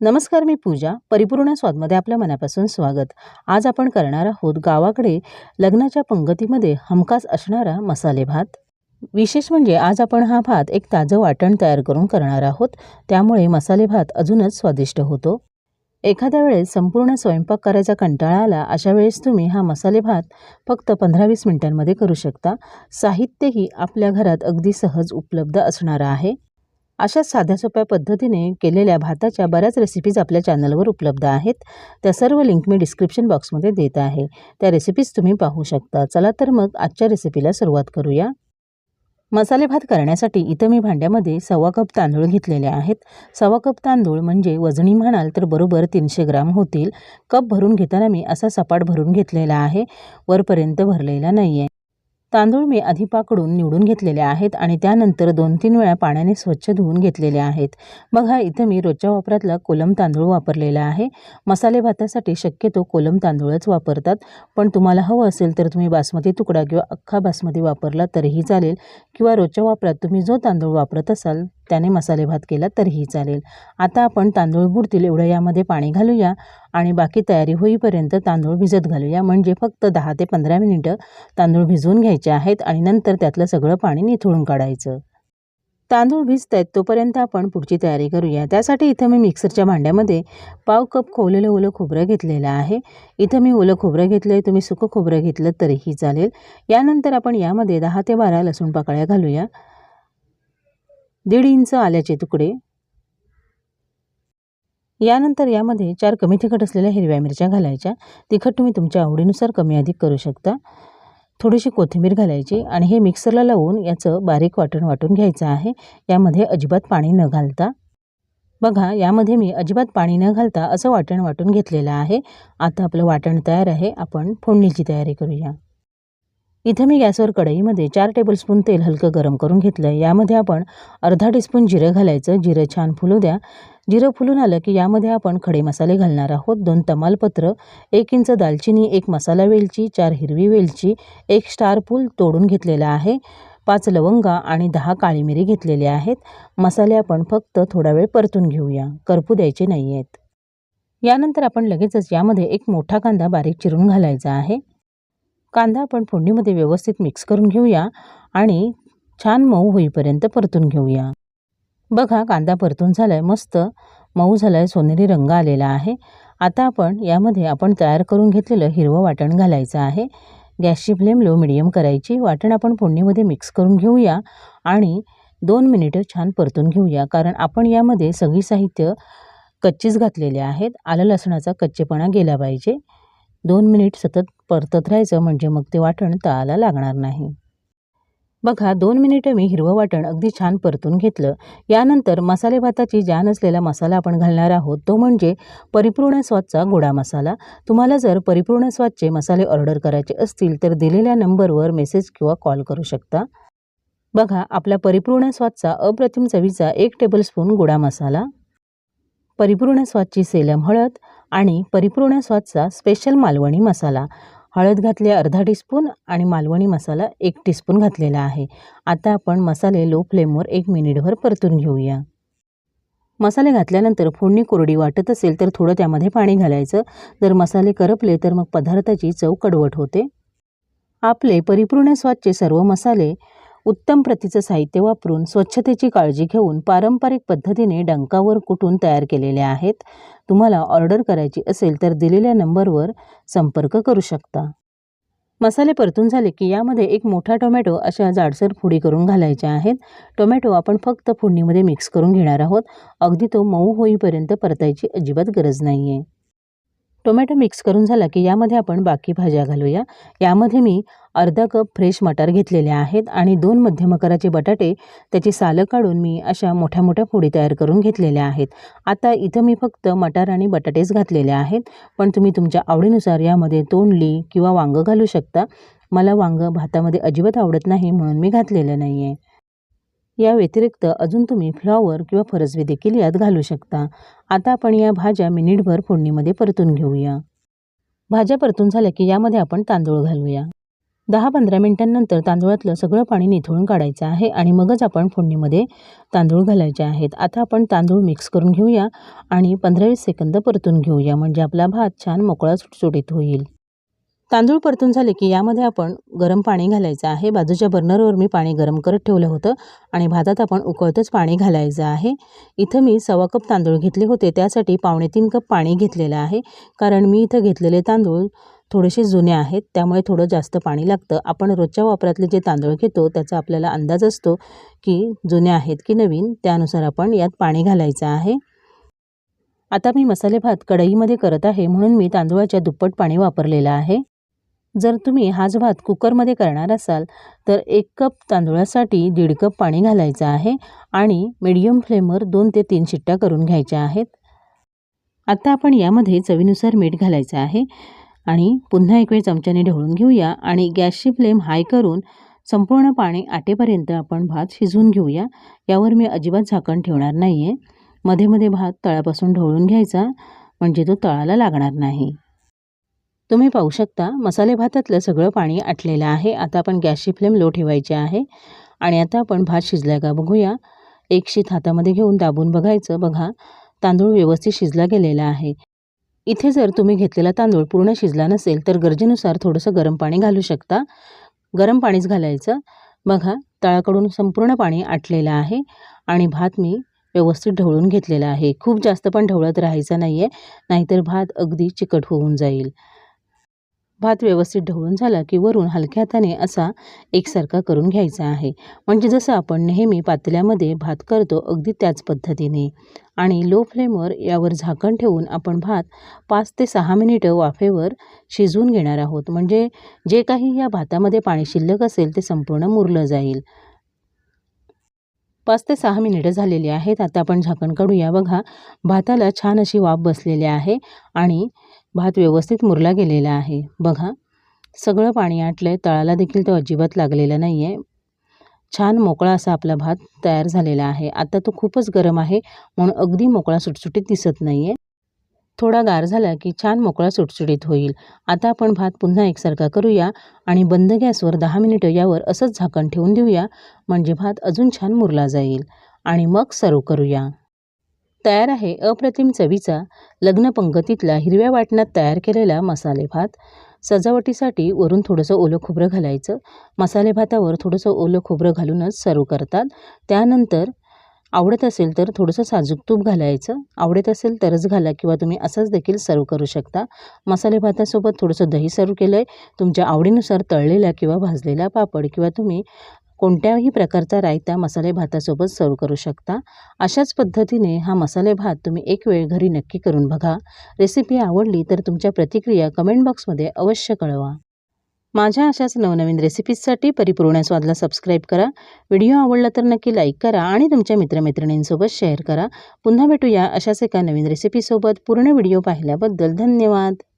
नमस्कार मी पूजा. परिपूर्ण स्वादमध्ये आपल्या मनापासून स्वागत. आज आपण करणार आहोत गावाकडे लग्नाच्या पंगतीमध्ये हमखास असणारा मसाले भात. विशेष म्हणजे आज आपण हा भात एक ताजं वाटण तयार करून करणार आहोत. त्यामुळे मसाले भात अजूनच स्वादिष्ट होतो. एखाद्या वेळेस संपूर्ण स्वयंपाक करायचा कंटाळा आला अशा वेळेस तुम्ही हा मसाले भात फक्त पंधरा वीस मिनिटांमध्ये करू शकता. साहित्यही आपल्या घरात अगदी सहज उपलब्ध असणारं आहे. अशाच साध्या सोप्या पद्धतीने केलेल्या भाताच्या बऱ्याच रेसिपीज आपल्या चॅनलवर उपलब्ध आहेत. त्या सर्व लिंक मी डिस्क्रिप्शन बॉक्समध्ये देत आहे. त्या रेसिपीज तुम्ही पाहू शकता. चला तर मग आजच्या रेसिपीला सुरुवात करूया. मसाले भात करण्यासाठी इथं मी भांड्यामध्ये सव्वा कप तांदूळ घेतलेले आहेत. सव्वा कप तांदूळ म्हणजे वजनी म्हणाल तर बरोबर तीनशे ग्राम होतील. कप भरून घेताना मी असा सपाट भरून घेतलेला आहे. वरपर्यंत भरलेला नाही आहे तांदूळ मी आधी पाकडून निवडून घेतलेले आहेत आणि त्यानंतर दोन तीन वेळा पाण्याने स्वच्छ धुवून घेतलेले आहेत. बघा इथं मी रोजच्या वापरातला कोलम तांदूळ वापरलेला आहे. मसाले भातासाठी शक्यतो कोलम तांदूळच वापरतात. पण तुम्हाला हवं असेल तर तुम्ही बासमती तुकडा किंवा अख्खा बासमती वापरला तरीही चालेल. किंवा रोजच्या वापरात तुम्ही जो तांदूळ वापरत असाल त्याने मसाले भात केला तरीही चालेल. आता आपण तांदूळ बुडतील एवढं यामध्ये पाणी घालूया आणि बाकी तयारी होईपर्यंत तांदूळ भिजत घालूया. म्हणजे फक्त दहा ते पंधरा मिनिटं तांदूळ भिजवून घ्यायचे आहेत आणि नंतर त्यातलं सगळं पाणी निथळून काढायचं. तांदूळ भिजत आहेत तोपर्यंत आपण पुढची तयारी करूया. त्यासाठी इथं मी मिक्सरच्या भांड्यामध्ये पाव कप खोवलेलं ओलं खोबरं घेतलेलं आहे. इथं मी ओलं खोबरं घेतलं आहे तुम्ही सुकं खोबरं घेतलं तरीही चालेल. यानंतर आपण यामध्ये दहा ते बारा लसूण पाकळ्या घालूया. दीड इंच आल्याचे तुकडे. यानंतर यामध्ये चार कमी तिखट असलेल्या हिरव्या मिरच्या घालायच्या. तिखट तुम्ही तुमच्या आवडीनुसार कमी अधिक करू शकता. थोडीशी कोथिंबीर घालायची आणि हे मिक्सरला लावून याचं बारीक वाटण वाटून घ्यायचं आहे. यामध्ये अजिबात पाणी न घालता. बघा यामध्ये मी अजिबात पाणी न घालता असं वाटण वाटून घेतलेलं आहे. आता आपलं वाटण तयार आहे. आपण फोडणीची तयारी करूया. इथं मी गॅसवर कढईमध्ये चार टेबलस्पून तेल हलकं गरम करून घेतलं. यामध्ये आपण अर्धा टीस्पून जिरं घालायचं. जिरं छान फुलू द्या. जिरं फुलून आलं की यामध्ये आपण खडे मसाले घालणार आहोत. दोन तमालपत्र एक इंच दालचिनी एक मसाला वेलची चार हिरवी वेलची एक स्टार फूल तोडून घेतलेला आहे. पाच लवंगा आणि दहा काळी मिरी घेतलेले आहेत. मसाले आपण फक्त थोडा वेळ परतून घेऊया. करपू द्यायचे नाही आहेत यानंतर आपण लगेचच यामध्ये एक मोठा कांदा बारीक चिरून घालायचा आहे. कांदा आपण फोडणीमध्ये व्यवस्थित मिक्स करून घेऊया आणि छान मऊ होईपर्यंत परतून घेऊया. बघा कांदा परतून झाला आहे मस्त मऊ झाला आहे सोनेरी रंग आलेला आहे. आता आपण यामध्ये आपण तयार करून घेतलेलं हिरवं वाटण घालायचं आहे. गॅसची फ्लेम लो मिडियम करायची. वाटण आपण फोडणीमध्ये मिक्स करून घेऊया आणि दोन मिनिटं छान परतून घेऊया कारण आपण यामध्ये सगळी साहित्य कच्चीच घातलेले आहेत. आलं लसणाचा कच्चेपणा गेला पाहिजे. दोन मिनिट सतत परतत राहायचं म्हणजे मग ते वाटण तळाला लागणार नाही. बघा दोन मिनिटं मी हिरवं वाटण अगदी छान परतून घेतलं. यानंतर मसाले भाताची जान असलेला मसाला आपण घालणार आहोत तो म्हणजे परिपूर्ण स्वादचा गोडा मसाला. तुम्हाला जर परिपूर्ण स्वादचे मसाले ऑर्डर करायचे असतील तर दिलेल्या नंबरवर मेसेज किंवा कॉल करू शकता. बघा आपला परिपूर्ण स्वादचा अप्रतिम चवीचा एक टेबलस्पून गोडा मसाला. परिपूर्ण स्वादची सेलम हळद आणि परिपूर्ण स्वादचा स्पेशल मालवणी मसाला. हळद घातली अर्धा टीस्पून आणि मालवणी मसाला एक टीस्पून घातलेला आहे. आता आपण मसाले लो फ्लेमवर एक मिनिटभर परतून घेऊया. मसाले घातल्यानंतर फोडणी कोरडी वाटत असेल तर थोडं त्यामध्ये पाणी घालायचं. जर मसाले करपले तर मग पदार्थाची चव कडवट होते. आपले परिपूर्ण स्वादचे सर्व मसाले उत्तम प्रतीचं साहित्य वापरून स्वच्छतेची काळजी घेऊन पारंपरिक पद्धतीने डंकावर कुटून तयार केलेले आहेत तुम्हाला ऑर्डर करायची असेल तर दिलेल्या नंबरवर संपर्क करू शकता. मसाले परतून झाले की यामध्ये एक मोठा टोमॅटो अशा जाडसर फोडी करून घालायच्या आहेत. टोमॅटो आपण फक्त फोडणीमध्ये मिक्स करून घेणार आहोत. अगदी तो मऊ होईपर्यंत परतायची अजिबात गरज नाही आहे टोमॅटो मिक्स करून झाला की यामध्ये आपण बाकी भाज्या घालूया. यामध्ये मी अर्धा कप फ्रेश मटार घेतलेले आहेत आणि दोन मध्यम आकाराचे बटाटे त्याची सालं काढून मी अशा मोठ्या मोठ्या फोडी तयार करून घेतलेल्या आहेत. आता इथं मी फक्त मटार आणि बटाटेच घातलेले आहेत पण तुम्ही तुमच्या आवडीनुसार यामध्ये तोंडली किंवा वांगं घालू शकता. मला वांगं भातामध्ये अजिबात आवडत नाही म्हणून मी घातलेलं नाही आहे या व्यतिरिक्त अजून तुम्ही फ्लॉवर किंवा फरसबी देखील यात घालू शकता. आता आपण या भाज्या मिनिटभर फोडणीमध्ये परतून घेऊया. भाज्या परतून झाल्या की यामध्ये आपण तांदूळ घालूया. दहा पंधरा मिनटांनंतर तांदूळातलं सगळं पाणी निथळून काढायचं आहे आणि मगच आपण फोडणीमध्ये तांदूळ घालायचे आहेत. आता आपण तांदूळ मिक्स करून घेऊया आणि पंधरा वीस सेकंद परतून घेऊया. म्हणजे आपला भात छान मोकळा सुटसुटीत होईल. तांदूळ परतून झाले की यामध्ये आपण गरम पाणी घालायचं आहे. बाजूच्या बर्नरवर मी पाणी गरम करत ठेवलं होतं आणि भातात आपण उकळतच पाणी घालायचं आहे. इथं मी सव्वा कप तांदूळ घेतले होते. त्यासाठी पावणे तीन कप पाणी घेतलेलं आहे. कारण मी इथं घेतलेले तांदूळ थोडेसे जुने आहेत. त्यामुळे थोडं जास्त पाणी लागतं. आपण रोजच्या वापरातले जे तांदूळ घेतो त्याचा आपल्याला अंदाज असतो की जुने आहेत की नवीन. त्यानुसार आपण यात पाणी घालायचं आहे. आता मी मसाले भात कढईमध्ये करत आहे. म्हणून मी तांदूळाच्या दुप्पट पाणी वापरलेलं आहे. जर तुम्ही हाच भात कुकरमध्ये करणार असाल तर एक कप तांदूळासाठी दीड कप पाणी घालायचं आहे आणि मिडियम फ्लेमवर दोन ते तीन शिट्ट्या करून घ्यायच्या आहेत. आता आपण यामध्ये चवीनुसार मीठ घालायचं आहे आणि पुन्हा एक वेळ चमच्याने ढवळून घेऊया आणि गॅसची फ्लेम हाय करून संपूर्ण पाणी आटेपर्यंत आपण भात शिजवून घेऊया. यावर मी अजिबात झाकण ठेवणार नाही आहे मध्ये मध्ये भात तळापासून ढवळून घ्यायचा म्हणजे तो तळाला लागणार नाही. तुम्ही पाहू शकता मसाले भातातलं सगळं पाणी आटलेलं आहे. आता आपण गॅसची फ्लेम लो ठेवायची आहे. आणि आता आपण भात शिजला का बघूया. एक शीत हातामध्ये घेऊन दाबून बघायचं. बघा तांदूळ व्यवस्थित शिजला गेलेला आहे. इथे जर तुम्ही घेतलेला तांदूळ पूर्ण शिजला नसेल तर गरजेनुसार थोडंसं गरम पाणी घालू शकता. गरम पाणीच घालायचं. बघा तळाकडून संपूर्ण पाणी आटलेलं आहे. आणि भात मी व्यवस्थित ढवळून घेतलेला आहे. खूप जास्त पण ढवळत राहायचं नाही आहे नाहीतर भात अगदी चिकट होऊन जाईल. भात व्यवस्थित ढवळून झाला की वरून हलक्या हाताने असा एकसारखा करून घ्यायचा आहे. म्हणजे जसं आपण नेहमी पातेल्यामध्ये भात करतो अगदी त्याच पद्धतीने. आणि लो फ्लेमवर यावर झाकण ठेवून आपण भात पाच ते सहा मिनिटं वाफेवर शिजवून घेणार आहोत. म्हणजे जे काही या भातामध्ये पाणी शिल्लक असेल ते संपूर्ण मुरलं जाईल. पाच ते सहा मिनिटं झालेली आहेत. आता आपण झाकण काढूया. बघा भाताला छान अशी वाफ बसलेली आहे. आणि भात व्यवस्थित मुरला गेलेला आहे. बघा सगळं पाणी आटलं आहे तळाला देखील तो अजिबात लागलेला नाही आहे छान मोकळा असा आपला भात तयार झालेला आहे. आता तो खूपच गरम आहे म्हणून अगदी मोकळा सुटसुटीत दिसत नाही आहे थोडा गार झाला की छान मोकळा सुटसुटीत होईल. आता आपण भात पुन्हा एकसारखा करूया आणि बंद गॅसवर दहा मिनिटं यावर असंच झाकण ठेवून देऊया म्हणजे भात अजून छान मुरला जाईल. आणि मग सर्व करूया. तयार आहे. अप्रतिम चवीचा लग्नपंगतीतला हिरव्या वाटणात तयार केलेला मसाले भात. सजावटीसाठी वरून थोडंसं ओलं खोबरं घालायचं. मसाले भातावर थोडंसं ओलं खोबरं घालूनच सर्व करतात. त्यानंतर आवडत असेल तर थोडंसं साजूक तूप घालायचं. आवडत असेल तरच घाला किंवा तुम्ही असंच देखील सर्व करू शकता. मसाले भातासोबत थोडंसं दही सर्व केलं आहे तुमच्या आवडीनुसार तळलेला किंवा भाजलेला पापड किंवा तुम्ही कोणत्याही प्रकारचा रायता मसाले भातासोबत सर्व करू शकता. अशाच पद्धतीने हा मसाले भात तुम्ही एक वेळ घरी नक्की करून बघा. रेसिपी आवडली तर तुमच्या प्रतिक्रिया कमेंट बॉक्समध्ये अवश्य कळवा. माझ्या अशाच नवनवीन रेसिपीजसाठी परिपूर्ण स्वादला सबस्क्राईब करा. व्हिडिओ आवडला तर नक्की लाईक करा आणि तुमच्या मित्रमैत्रिणींसोबत शेअर करा. पुन्हा भेटूया अशाच एका नवीन रेसिपीसोबत. पूर्ण व्हिडिओ पाहिल्याबद्दल धन्यवाद.